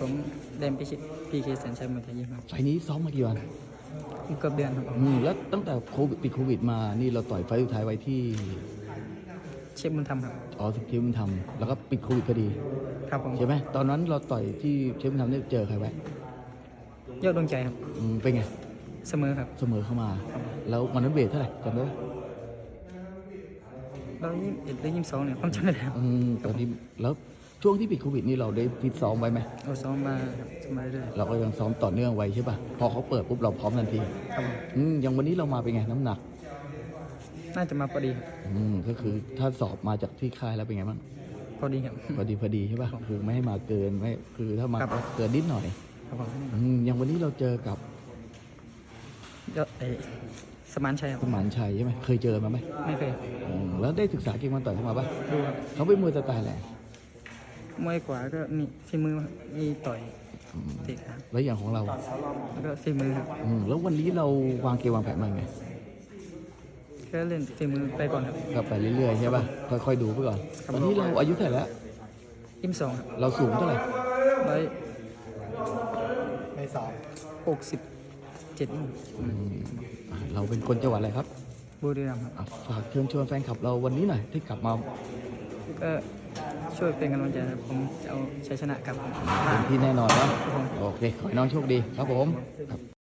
ผมเดนพิชิตพีเคสัญชัยมวยไทยยิมครับไฟล์นี้ซ้อมมากี่วันเกือบเดือนครับอืมแล้วตั้งแต่โควิดติดโควิดมานี่เราต่อยไฟล์สุดท้ายไว้ที่เชฟบุญธรรมครับอ๋อสุขีมันทำแล้วก็ปิดโควิดพอดีครับผมใช่ไหมตอนนั้นเราต่อยที่เชฟมันทำเนี่ยเจอใครไว้ยอดดวงใจครับอืมเป็นไงเสมอครับเสมอเข้ามา แล้ววันนั้นเวทเท่าไหร่จำได้ไหมเรายี่สิบเอ็ดหรือยี่สิบสองเนี่ยผมจำไม่ได้ครับอืมตอนนี้แล้ว ช่วงที่ปิดโควิดนี่เราได้ฟิตซ้อมไว้ไหมเราซ้อมมาครับซ้อมมาเรื่อยเราก็ยังซ้อมต่อเนื่องไว้ใช่ป่ะพอเขาเปิดปุ๊บเราพร้อมทันทีๆครับผมอืมอย่างวันนี้เรามาเป็นไงน้ำหนัก น่าจะมาพอดีครับอืมก็คือถ้าสอบมาจากที่ค่ายแล้วเป็นไงบ้างพอดีครับพอดีพอดีใช่ป่ะคือไม่ให้มาเกินไม่คือถ้ามาครับก็เกินนิดหน่อยครับผมอืมอย่างวันนี้เราเจอกับยอดเอสมานชัยครับคุณหมานชัยใช่ไหมเคยเจอมาไหมไม่เคยอืมแล้วได้ศึกษาเก่งมันต่อยเข้ามาป่ะดูครับเขาเป็นมวยสไตล์อะไร มวยกว่าก็มีฝีมือครับมีต่อยอืมเตะขาแล้วอย่างของเราแล้วก็ฝีมือครับอืมแล้ววันนี้เราวางเกมวางแผนมาไงก็เล่นฝีมือไปก่อนครับก็ไปเรื่อยๆใช่ป่ะค่อยๆดูไปก่อนครับตอนนี้เราอายุเท่าไหร่แล้วยี่สิบสองครับเราสูงเท่าไหร่ร้อยในสองหกสิบเจ็ดอืมอะเราเป็นคนจังหวัดอะไรครับบุรีรัมย์ครับอะฝากเชิญชวนแฟนคลับเราวันนี้หน่อยที่กลับมา ก็ช่วยเป็นกำลังใจนะครับผมจะเอาชัยชนะกลับเป็นที่แน่นอนนะครับผมโอเค ขอให้น้องโชคดีครับผมครับ